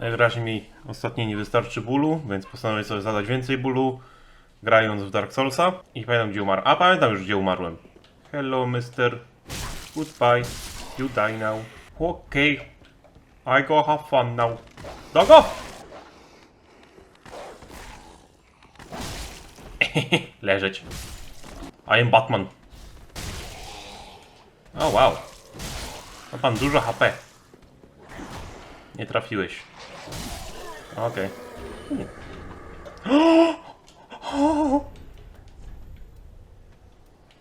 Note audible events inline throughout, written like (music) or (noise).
Najwyraźniej mi ostatnio nie wystarczy bólu, więc postanowię sobie zadać więcej bólu, grając w Dark Soulsa. I pamiętam gdzie umarłem. A pamiętam już gdzie umarłem. Hello, mister. Goodbye. You die now. Okay. I go have fun now. Dogo! (laughs) Leżeć. I am Batman. O wow. Ma pan dużo HP. Nie trafiłeś. Okej. (gasps)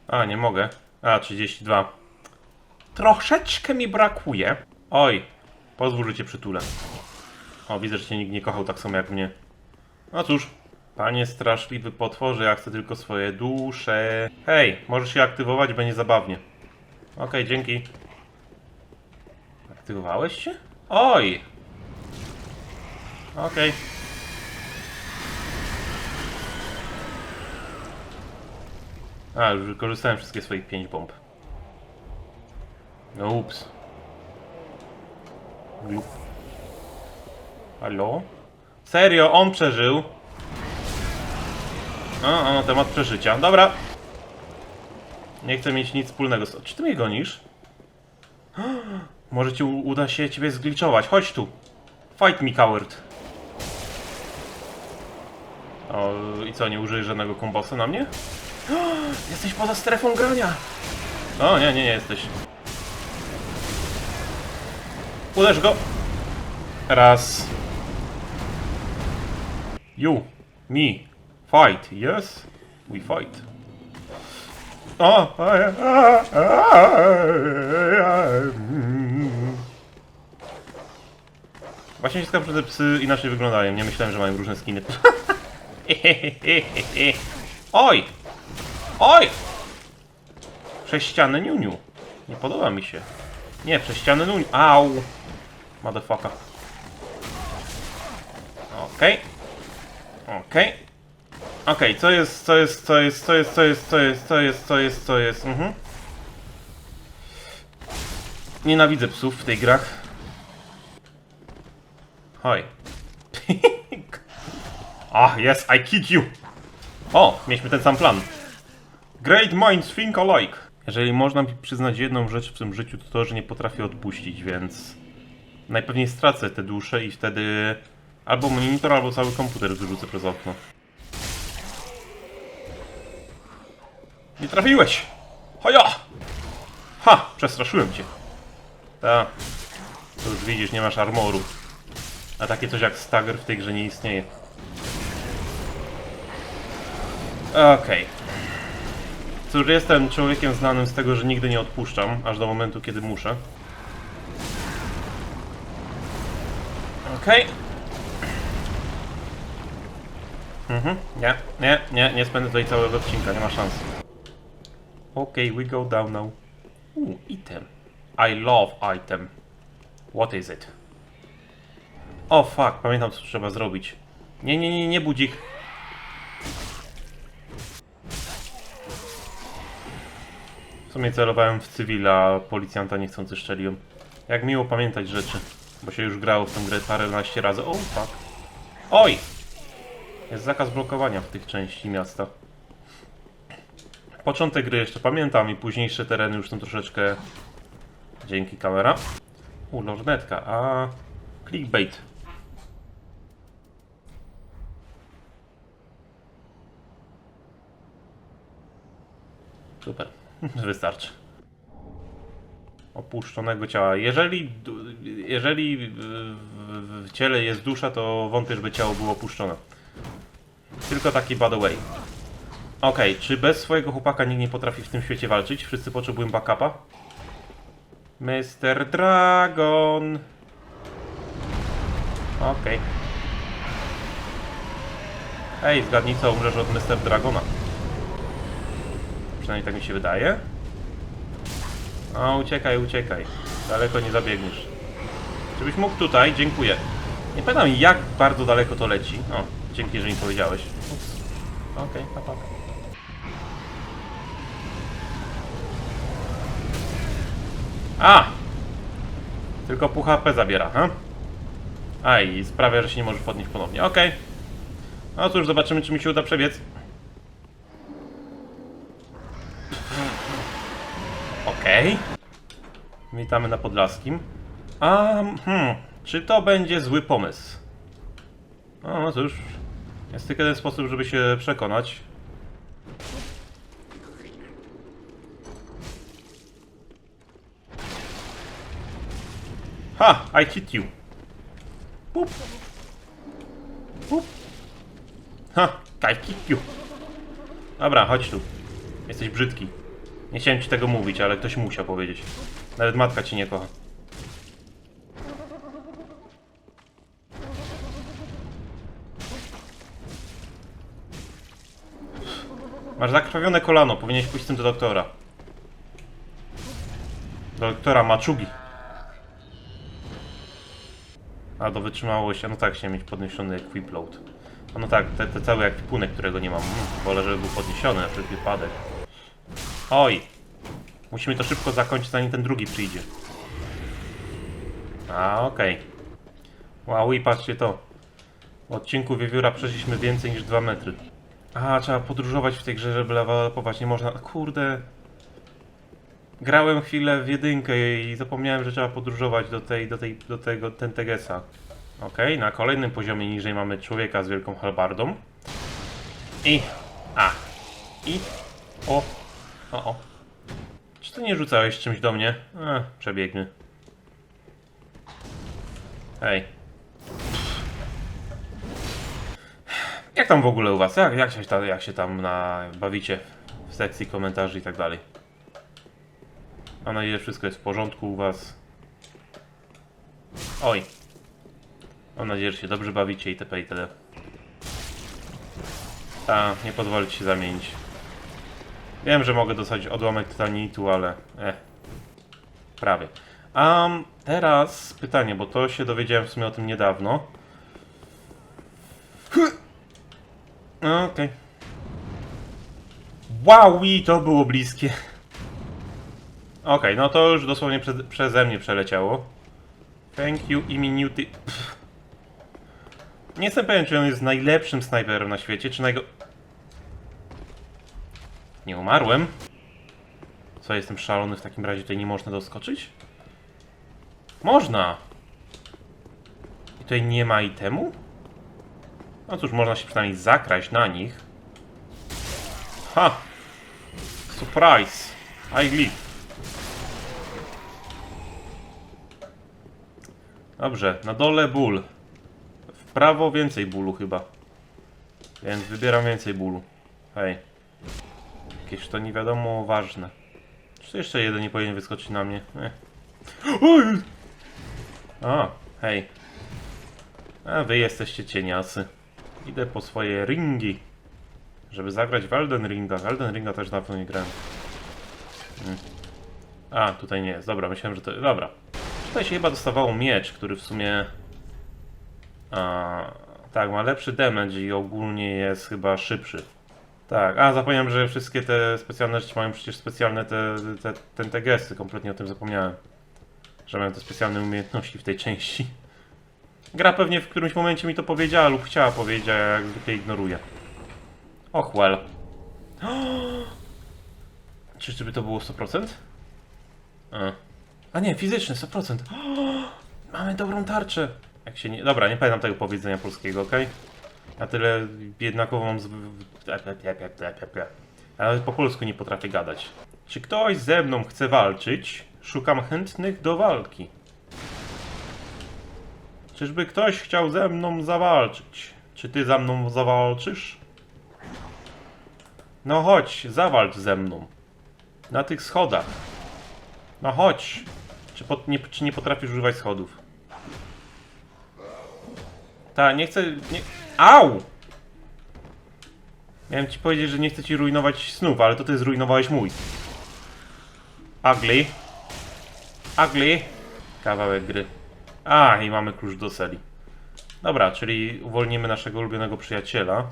A, nie mogę. A, 32. Troszeczkę mi brakuje. Oj, pozwól, że cię przytulę. O, widzę, że cię nikt nie kochał tak samo jak mnie. No cóż, panie straszliwy potworze, ja chcę tylko swoje dusze. Hej, możesz się aktywować, będzie zabawnie. Okej, dzięki. Aktywowałeś się? Oj! Okej. A, już wykorzystałem wszystkie swoich pięć bomb. No ups. Glup. Halo? Serio, on przeżył? A, a, temat przeżycia. Dobra. Nie chcę mieć nic wspólnego z... Czy ty mnie gonisz? (gasps) Może ci uda się ciebie zgliczować. Chodź tu. Fight me, coward. O, i co, nie użyjesz żadnego kombosa na mnie? Jesteś poza strefą grania! O, nie, nie, nie jesteś. Uderz go! Raz. You, me, fight, yes? We fight. O! Właśnie się skapłem, że te psy inaczej wyglądają. Nie myślałem, że mają różne skiny. (laughs) (laughs) Oj! Oj! Przez ścianę niuniu. Nie podoba mi się. Nie, przez ścianę niuniu. Au! Motherfucker. Okej. Okej. Okej, co jest, co jest, co jest, co jest, co jest, co jest, co jest, co jest, co jest, mhm. Nienawidzę psów w tej grach. Hoj. (laughs) Ah, yes, I kid you. O, mieliśmy ten sam plan. Great minds think alike. Jeżeli można mi przyznać jedną rzecz w tym życiu, to to, że nie potrafię odpuścić, więc najpewniej stracę te dusze i wtedy albo monitor, albo cały komputer wyrzucę przez okno. Nie trafiłeś! Hoja! Ha! Przestraszyłem cię. Ta. To już widzisz, nie masz armoru. A takie coś jak stagger w tej grze nie istnieje. Okej. Cóż, jestem człowiekiem znanym z tego, że nigdy nie odpuszczam, aż do momentu, kiedy muszę. Okej. Mhm, nie, nie, nie, nie spędzę tutaj całego odcinka, nie ma szans. Okej, we go down now. Ooh, item. I love item. What is it? O oh, fuck, pamiętam co trzeba zrobić. Nie, nie, nie, nie budź sumie celowałem w cywila, policjanta niechcący strzeliłem. Jak miło pamiętać rzeczy, bo się już grało w tę grę paręnaście razy. O, fuck. Oj! Jest zakaz blokowania w tych części miasta. Początek gry jeszcze pamiętam i późniejsze tereny już są troszeczkę... Dzięki kamera. U, lornetka, a... Clickbait. Super. Wystarczy. Opuszczonego ciała. Jeżeli, jeżeli w, w, w ciele jest dusza, to wątpię, żeby ciało było opuszczone. Tylko taki by the way. Okej, czy bez swojego chłopaka nikt nie potrafi w tym świecie walczyć? Wszyscy potrzebują backupa? Mr. Dragon! Okej. Ej, zgadnij co, umrzesz od Mr. Dragona. Przynajmniej tak mi się wydaje. O, uciekaj, uciekaj. Daleko nie zabiegniesz. Żebyś mógł tutaj, dziękuję. Nie pamiętam jak bardzo daleko to leci. O, dzięki, że mi powiedziałeś. Okej, okay, pa. A! Tylko pół HP zabiera, ha? A i sprawia, że się nie może podnieść ponownie. Okej. No cóż, zobaczymy, czy mi się uda przebiec. Okej. Witamy na Podlaskim. A, hmm, czy to będzie zły pomysł? No, no cóż, jest tylko jeden sposób, żeby się przekonać. Ha! I hit you. Pup. Pup. Ha! I hit you. Dobra, chodź tu. Jesteś brzydki. Nie chciałem ci tego mówić, ale ktoś musiał powiedzieć. Nawet matka ci nie kocha. Masz zakrwawione kolano, powinieneś pójść z tym do doktora. Do doktora Maczugi. A, do wytrzymałości, no tak, chciałem mieć podniesiony equip load. A no tak, te, te cały ekwipunek, którego nie mam. Mm, wolę, żeby był podniesiony na wszelki wypadek. Oj! Musimy to szybko zakończyć, zanim ten drugi przyjdzie. A, okej. Wow, i patrzcie to. W odcinku wiewióra przeszliśmy więcej niż 2 metry. A, trzeba podróżować w tej grze, żeby levelować. Nie można... Kurde. Grałem chwilę w jedynkę i zapomniałem, że trzeba podróżować do tej, do tej, do tego Tentegesa. Okej, na kolejnym poziomie niżej mamy człowieka z wielką halbardą. I... A. I... O. O, o. Ty nie rzucałeś czymś do mnie? Przebiegny. Hej. Jak tam w ogóle u was? Jak, jak, się, tam, jak się tam na, bawicie w sekcji komentarzy i tak dalej? Mam nadzieję, że wszystko jest w porządku u was. Oj. Mam nadzieję, że się dobrze bawicie itp. itd. Ta, nie pozwolić się zamienić. Wiem, że mogę dostać odłamek tytanitu, ale... Eh. Prawie. A teraz pytanie, bo to się dowiedziałem w sumie o tym niedawno. Okej. Wow, i to było bliskie. Okej, no to już dosłownie prze, przeze mnie przeleciało. Thank you. Pff. Nie jestem pewien, czy on jest najlepszym snajperem na świecie, czy najgo... Nie umarłem. Co, jestem szalony w takim razie, tutaj nie można doskoczyć? Można! I tutaj nie ma itemu? No cóż, można się przynajmniej zakraść na nich. Ha! Surprise! I live. Dobrze, na dole ból. W prawo więcej bólu chyba. Więc wybieram więcej bólu. Hej. Jakieś to nie wiadomo ważne. Czy to jeszcze jeden nie powinien wyskoczyć na mnie? Eh. A, hej. A wy jesteście cieniasy. Idę po swoje ringi. Żeby zagrać w Ringa. W Ringa też dawno nie grałem. Hmm. A, tutaj nie jest. Dobra, myślałem, że to... Dobra. Tutaj się chyba dostawało miecz, który w sumie... A, tak, ma lepszy damage i ogólnie jest chyba szybszy. Tak, a zapomniałem, że wszystkie te specjalne rzeczy mają przecież specjalne te, te, te, te gesty. Kompletnie o tym zapomniałem. Że mają te specjalne umiejętności w tej części. Gra pewnie w którymś momencie mi to powiedziała lub chciała powiedzieć, a ja jak zwykle ignoruję. Och, well. (gasps) Czyżby to było 100%? A. A nie, fizyczny, 100%. (gasps) Mamy dobrą tarczę. Jak się nie... Dobra, nie pamiętam tego powiedzenia polskiego, ok? Na tyle jednakowo mam z... Ale po polsku nie potrafię gadać. Czy ktoś ze mną chce walczyć? Szukam chętnych do walki. Czyżby ktoś chciał ze mną zawalczyć? Czy ty za mną zawalczysz? No chodź, zawalcz ze mną. Na tych schodach. No chodź. Czy, nie, czy nie potrafisz używać schodów? Ta, nie chcę... Nie... Au! Miałem ci powiedzieć, że nie chcę ci rujnować snów, ale to ty zrujnowałeś mój. Ugly. Ugly. Kawałek gry. A, i mamy klucz do celi. Dobra, czyli uwolnimy naszego ulubionego przyjaciela.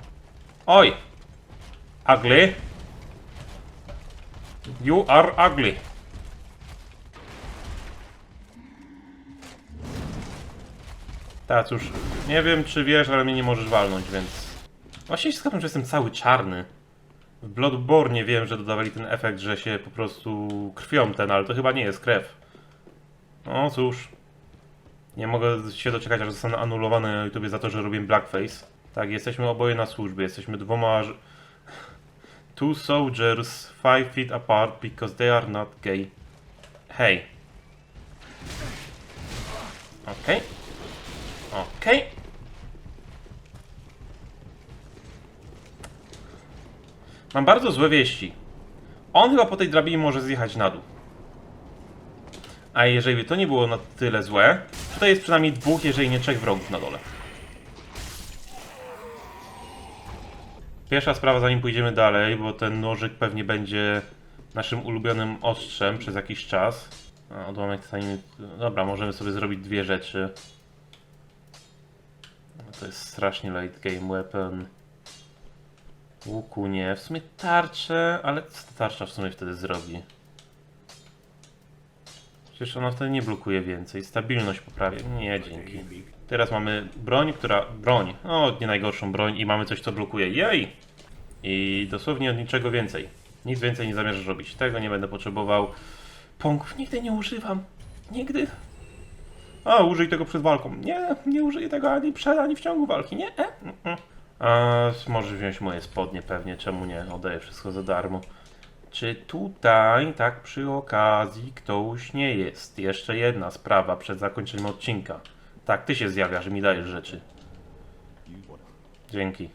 Oj! Ugly. You are ugly. Tak, cóż, nie wiem czy wiesz, ale mnie nie możesz walnąć, więc... Właściwie się zgadzam, że jestem cały czarny. W Bloodborne wiem, że dodawali ten efekt, że się po prostu krwią ten, ale to chyba nie jest krew. No cóż. Nie mogę się doczekać, aż zostanę anulowany na YouTubie za to, że robię blackface. Tak, jesteśmy oboje na służbie, jesteśmy dwoma... (laughs) Two soldiers, five feet apart because they are not gay. Hej. Okej. Okej. Mam bardzo złe wieści. On chyba po tej drabinie może zjechać na dół. A jeżeli to nie było na tyle złe, tutaj jest przynajmniej dwóch, jeżeli nie trzech wrogów na dole. Pierwsza sprawa, zanim pójdziemy dalej, bo ten nożyk pewnie będzie naszym ulubionym ostrzem przez jakiś czas. Odłamek stajny... Dobra, możemy sobie zrobić dwie rzeczy. No, To jest strasznie late game weapon. Łuku nie. W sumie tarczę, ale co ta tarcza w sumie wtedy zrobi? Przecież ona wtedy nie blokuje więcej. Stabilność poprawia. Nie, dzięki. Teraz mamy broń, która... Broń. O, nie najgorszą broń i mamy coś, co blokuje. Jej! I dosłownie od niczego więcej. Nic więcej nie zamierzasz robić. Tego nie będę potrzebował. Pąków nigdy nie używam. Nigdy. A, użyj tego przed walką. Nie, nie użyję tego ani przed, ani w ciągu walki. Nie. E, mm, mm. A, możesz wziąć moje spodnie pewnie. Czemu nie? Oddaję wszystko za darmo. Czy tutaj, tak przy okazji, ktoś nie jest? Jeszcze jedna sprawa przed zakończeniem odcinka. Tak, ty się zjawiasz i mi dajesz rzeczy. Dzięki.